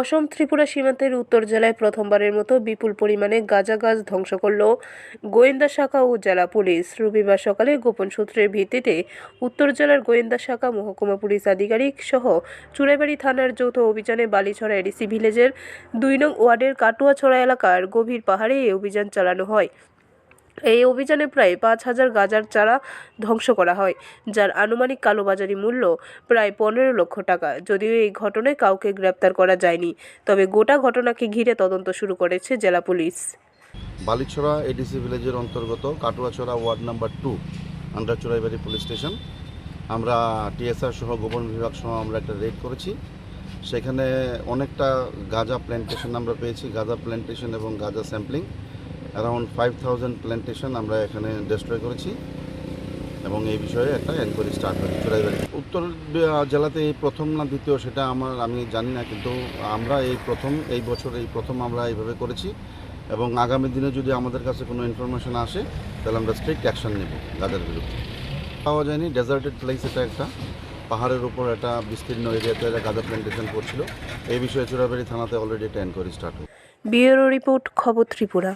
অসম ত্রিপুরা সীমান্তের উত্তর জেলায় প্রথমবারের মতো বিপুল পরিমাণে গাঁজা গাছ ধ্বংস করল গোয়েন্দা শাখা ও জেলা পুলিশ। রবিবার সকালে গোপন সূত্রের ভিত্তিতে উত্তর জেলার গোয়েন্দা শাখা, মহকুমা পুলিশ আধিকারিক সহ চুড়াইবাড়ি থানার যৌথ অভিযানে বালিছড়া এডিসি ভিলেজের দুই নং ওয়ার্ডের কাটুয়াছড়া এলাকার গভীর পাহাড়ে এই অভিযান চালানো হয়। এই অভিযানে প্রায় পাঁচ হাজার গাজার চারা ধ্বংস করা হয়, যার আনুমানিক কালোবাজারি মূল্য প্রায় পনেরো লক্ষ টাকা। যদিও এই ঘটনায় কাউকে গ্রেপ্তার করা যায়নি, তবে গোটা ঘটনাকে ঘিরে তদন্ত শুরু করেছে জেলা পুলিশ। বালিছড়া এডিসি ভিলেজের অন্তর্গত Katuachhara ward number two under Churaibari police station. আমরা টিএসআর সহ গোপন বিভাগ সহ আমরা একটা রেড করেছি। সেখানে অনেকটা গাঁজা প্ল্যান্টেশন আমরা পেয়েছি, গাঁজা প্ল্যান্টেশন এবং গাঁজা sampling around five thousand plantation আমরা এখানে ডেস্ট্রয় করেছি এবং এই বিষয়ে একটা এনকোয়ারি স্টার্ট হয়েছে। চুরাইবাড়ি উত্তর জেলাতে এই প্রথম না দ্বিতীয় সেটা আমার, আমি জানি না, কিন্তু আমরা এই প্রথম, এই বছর এই প্রথম আমরা এইভাবে করেছি এবং আগামী দিনে যদি আমাদের কাছে কোনো ইনফরমেশন আসে, তাহলে আমরা স্ট্রিক্ট অ্যাকশন নেব গাজার বিরুদ্ধে। পাওয়া যায়নি ডেজার্টেড প্লেস এটা একটা। পাহাড়ের উপর একটা বিস্তীর্ণ এরিয়াতে একটা গাঁজা প্ল্যান্টেশন করছিল এই বিষয়ে চুরাবাড়ি থানাতে অলরেডি একটা এনকোয়ারি স্টার্ট হয়েছে। ব্যুরো রিপোর্ট, খবর ত্রিপুরা।